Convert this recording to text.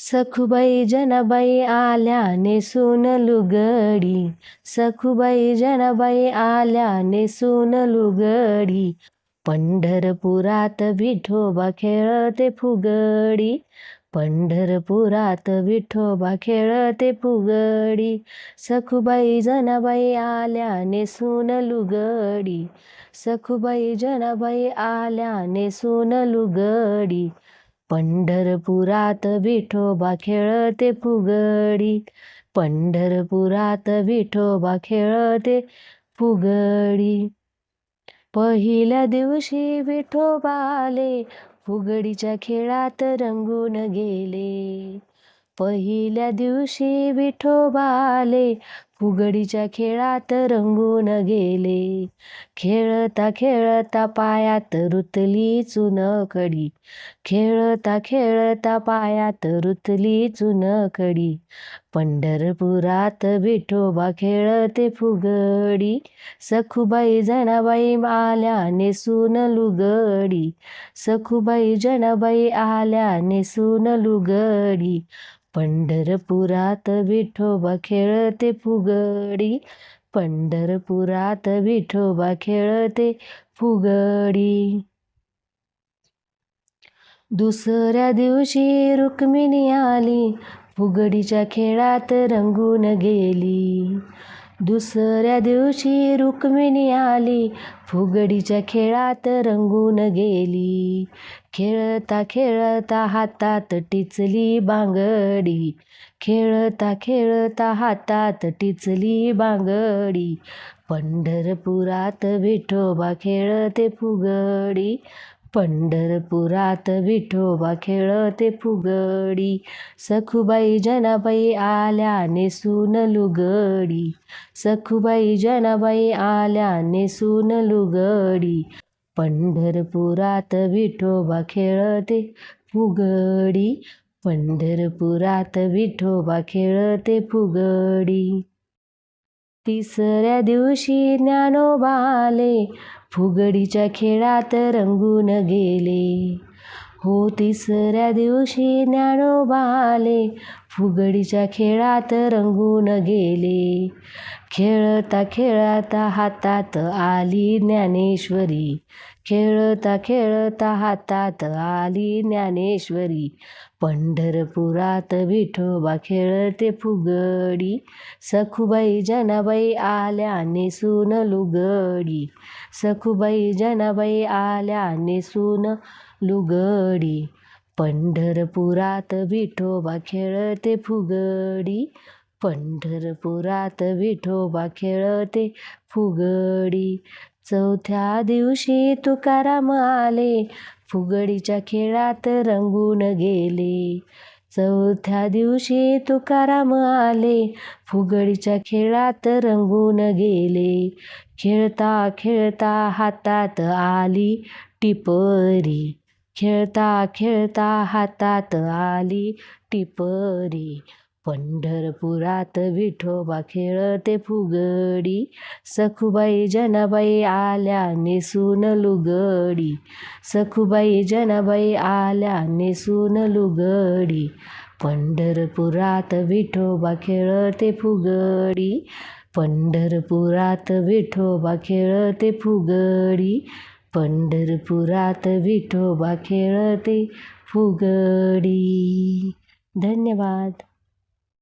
सखुबाई जनाबाई आल्या नेसून लुगडी. सखुबाई जनाबाई आल्या नेसून लुगडी. पंढरपुरात विठोबा खेळते फुगडी. पंढरपुरात विठोबा खेळते फुगडी. सखुबाई जनाबाई आल्या नेसून लुगडी. सखुबाई जनाबाई आल्या नेसून लुगडी. पंढरपुरात विठोबा खेळते फुगडी. पंढरपुरात विठोबा खेळते फुगडी. पहिल्या दिवशी विठोबा आले फुगडीच्या खेळात रंगून गेले. पहिल्या दिवशी विठोबा आले फुगडीच्या खेळात रंगून गेले. खेळता खेळता पायात रुतली चुनकडी खेळता खेळता पायात रुतली चुनखडी. पंढरपुरात विठोबा खेळते फुगडी. सखुबाई जनाबाई आल्या नेसून लुगडी. सखुबाई जनाबाई आल्या नेसून लुगडी. पंढरपुरात विठोबा खेळते फुगडी. पंढरपुरात विठोबा खेळते फुगडी. दुसऱ्या दिवशी रुक्मिणी आली. फुगडीच्या खेळात रंगून गेली. दुसऱ्या दिवशी रुक्मिणी आली. फुगडीच्या खेळात रंगून गेली. खेळता खेळता हातात टिचली बांगडी. खेळता खेळता हातात टिचली बांगडी. पंढरपुरात विठोबा खेळते फुगडी. पंढरपुरात विठोबा खेळते फुगडी. सखुबाई जनाबाई आल्या नेसून लुगडी. सखुबाई जनाबाई आल्या नेसून लुगडी. पंढरपुरात विठोबा खेळते फुगडी. पंढरपुरात विठोबा खेळते फुगडी. तिसऱ्या दिवशी ज्ञानोबाले फुगडीच्या खेळात रंगून गेले. हो तिसऱ्या दिवशी ज्ञानोबा आले फुगडीच्या खेळात रंगून गेले. खेळता खेळता हातात आली ज्ञानेश्वरी. खेळता खेळता हातात आली ज्ञानेश्वरी. पंढरपुरात विठोबा खेळते फुगडी. सखुबाई जनाबाई आल्या नेसून लुगडी. सखुबाई जनाबाई आल्या नेसून लुगडी. पंढरपुरात विठोबा खेळते फुगडी. पंढरपुरात विठोबा खेळते फुगडी. चौथ्या दिवशी तुकाराम आले. फुगडीच्या खेळात रंगून गेले. चौथ्या दिवशी तुकाराम आले. फुगडीच्या खेळात रंगून गेले. खेळता खेळता हातात आली टिपरी. खेळता खेळता हातात आली टिपरी. पंढरपुरात विठोबा खेळते फुगडी. सखुबाई जनाबाई आल्या नेसून लुगडी. सखुबाई जनाबाई आल्या नेसून लुगडी. पंढरपुरात विठोबा खेळते फुगडी. पंढरपुरात विठोबा खेळते फुगडी. पंढरपुरात विठोबा खेळते फुगडी. धन्यवाद.